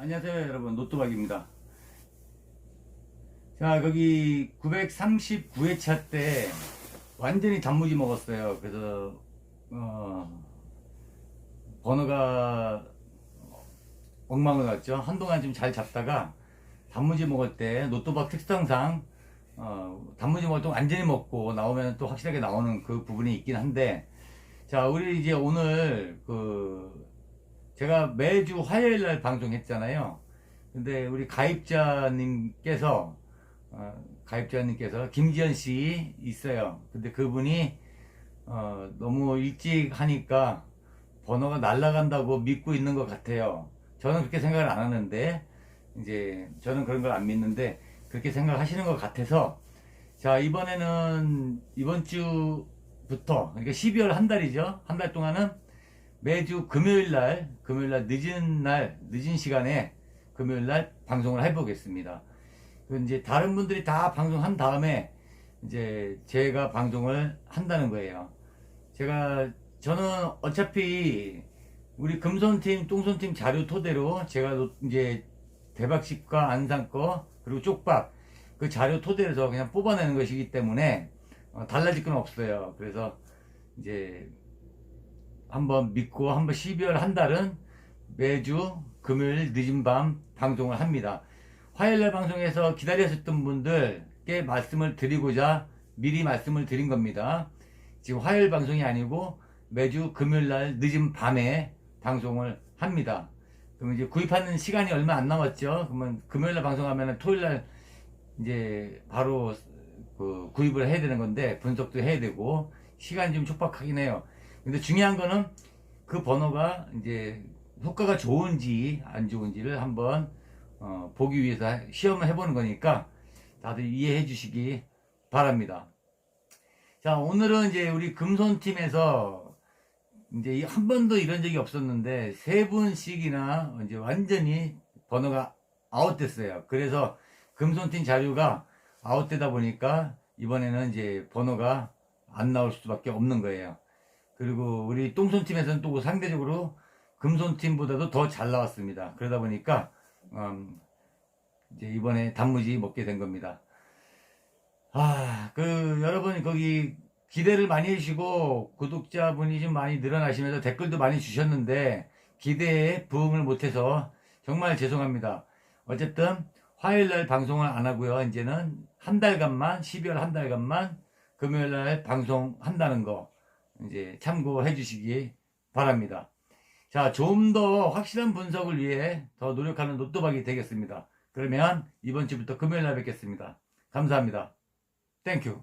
안녕하세요 여러분. 노또박입니다. 자 거기 939회차 때 완전히 단무지 먹었어요. 그래서 어, 번호가 엉망을 갔죠. 한동안 좀 잘 잡다가 단무지 먹을 때 노또박 특성상 어, 단무지 먹을 때 완전히 먹고 나오면 또 확실하게 나오는 그 부분이 있긴 한데 자 우리 이제 오늘 그 제가 매주 화요일 날 방송했잖아요. 근데 우리 가입자님께서 어, 가입자님께서 김지현 씨 있어요. 근데 그분이 어, 너무 일찍 하니까 번호가 날아간다고 믿고 있는 것 같아요. 저는 그렇게 생각을 안 하는데 이제 저는 그런 걸 안 믿는데 그렇게 생각하시는 것 같아서 자 이번에는 이번 주부터 그러니까 12월 한 달이죠. 한 달 동안은 매주 금요일 날, 금요일 날 늦은 날, 늦은 시간에 금요일 날 방송을 해보겠습니다. 그 이제 다른 분들이 다 방송한 다음에 이제 제가 방송을 한다는 거예요. 제가 저는 어차피 우리 금손팀, 똥손팀 자료 토대로 제가 노- 이제 대박식과 안상거 그리고 쪽박 그 자료 토대로 해서 그냥 뽑아내는 것이기 때문에 어, 달라질 건 없어요. 그래서 이제 한번 믿고 한번 12월 한 달은 매주 금요일 늦은 밤 방송을 합니다. 화요일 날 방송에서 기다리셨던 분들께 말씀을 드리고자 미리 말씀을 드린 겁니다. 지금 화요일 방송이 아니고 매주 금요일 날 늦은 밤에 방송을 합니다. 그러면 이제 구입하는 시간이 얼마 안 남았죠. 그러면 금요일 날 방송하면 토요일 날 이제 바로 그 구입을 해야 되는 건데 분석도 해야 되고 시간이 좀 촉박하긴 해요. 근데 중요한 거는 그 번호가 이제 효과가 좋은지 안 좋은지를 한번 어, 보기 위해서 시험을 해보는 거니까 다들 이해해 주시기 바랍니다. 자, 오늘은 이제 우리 금손팀에서 이제 한 번도 이런 적이 없었는데 세 분씩이나 이제 완전히 번호가 아웃됐어요. 그래서 금손팀 자료가 아웃되다 보니까 이번에는 이제 번호가 안 나올 수밖에 없는 거예요. 그리고 우리 똥손팀에서는 또 상대적으로 금손팀보다도 더 잘 나왔습니다. 그러다 보니까 음, 이제 이번에 단무지 먹게 된 겁니다. 아, 그 여러분 거기 기대를 많이 해주시고 구독자분이 좀 많이 늘어나시면서 댓글도 많이 주셨는데 기대에 부응을 못해서 정말 죄송합니다. 어쨌든 화요일 날 방송을 안 하고요. 이제는 한 달간만 12월 한 달간만 금요일 날 방송 한다는 거 이제 참고해 주시기 바랍니다. 자, 좀 더 확실한 분석을 위해 더 노력하는 노또박이 되겠습니다. 그러면 이번 주부터 금요일 날 뵙겠습니다. 감사합니다. 땡큐.